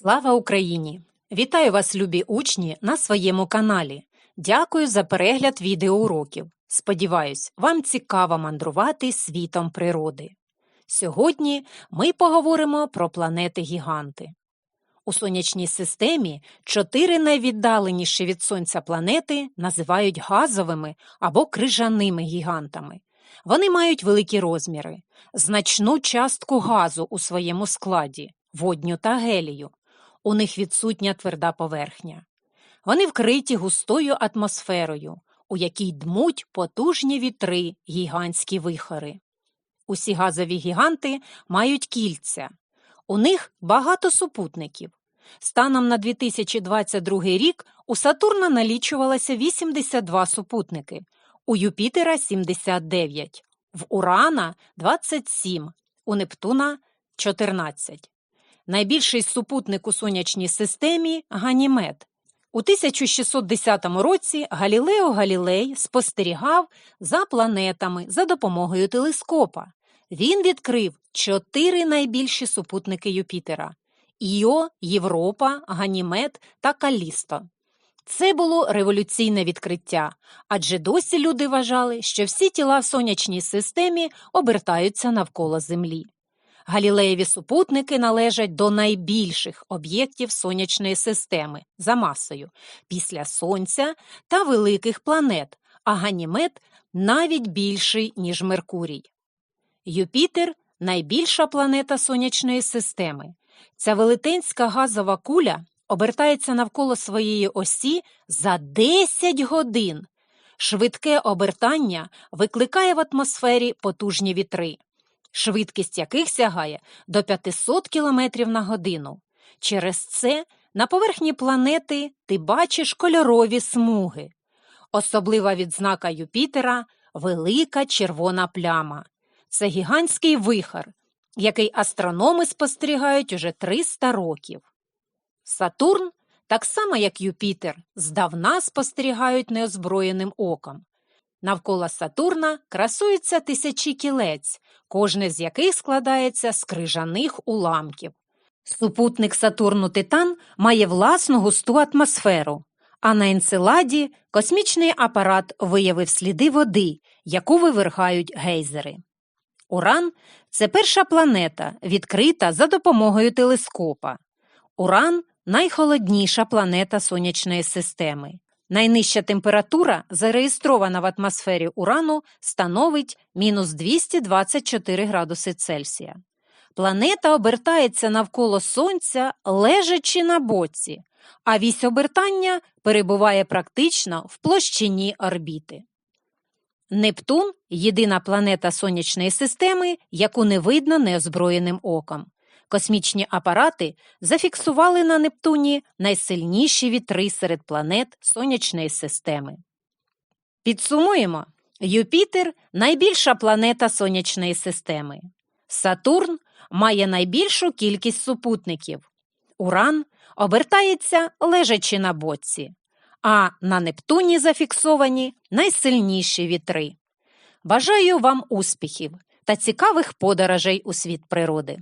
Слава Україні! Вітаю вас, любі учні, на своєму каналі. Дякую за перегляд відеоуроків. Сподіваюсь, вам цікаво мандрувати світом природи. Сьогодні ми поговоримо про планети-гіганти. У сонячній системі чотири найвіддаленіші від Сонця планети називають газовими або крижаними гігантами. Вони мають великі розміри, значну частку газу у своєму складі, водню та гелію. У них відсутня тверда поверхня. Вони вкриті густою атмосферою, у якій дмуть потужні вітри, гігантські вихори. Усі газові гіганти мають кільця. У них багато супутників. Станом на 2022 рік у Сатурна налічувалося 82 супутники, у Юпітера 79, в Урана 27, у Нептуна 14. Найбільший супутник у сонячній системі Ганімед. У 1610 році Галілео Галілей спостерігав за планетами за допомогою телескопа. Він відкрив чотири найбільші супутники Юпітера Іо, Європа, Ганімед та Калісто. Це було революційне відкриття, адже досі люди вважали, що всі тіла в сонячній системі обертаються навколо Землі. Галілеєві супутники належать до найбільших об'єктів сонячної системи за масою після Сонця та великих планет, а Ганімед навіть більший, ніж Меркурій. Юпітер найбільша планета сонячної системи. Ця велетенська газова куля обертається навколо своєї осі за 10 годин. Швидке обертання викликає в атмосфері потужні вітри швидкість яких сягає до 500 км на годину. Через це на поверхні планети ти бачиш кольорові смуги. Особлива відзнака Юпітера велика червона пляма. Це гігантський вихор, який астрономи спостерігають уже 300 років. Сатурн, так само як Юпітер, здавна спостерігають неозброєним оком. Навколо Сатурна красуються тисячі кілець, кожне з яких складається з крижаних уламків. Супутник Сатурну Титан має власну густу атмосферу, а на Енцеладі космічний апарат виявив сліди води, яку вивергають гейзери. Уран це перша планета, відкрита за допомогою телескопа. Уран найхолодніша планета сонячної системи. Найнижча температура, зареєстрована в атмосфері урану, становить мінус 224 градуси Цельсія. Планета обертається навколо Сонця, лежачи на боці, а вісь обертання перебуває практично в площині орбіти. Нептун єдина планета сонячної системи, яку не видно неозброєним оком. Космічні апарати зафіксували на Нептуні найсильніші вітри серед планет сонячної системи. Підсумуємо, Юпітер найбільша планета сонячної системи. Сатурн має найбільшу кількість супутників. Уран обертається лежачи на боці, а на Нептуні зафіксовані найсильніші вітри. Бажаю вам успіхів та цікавих подорожей у світ природи.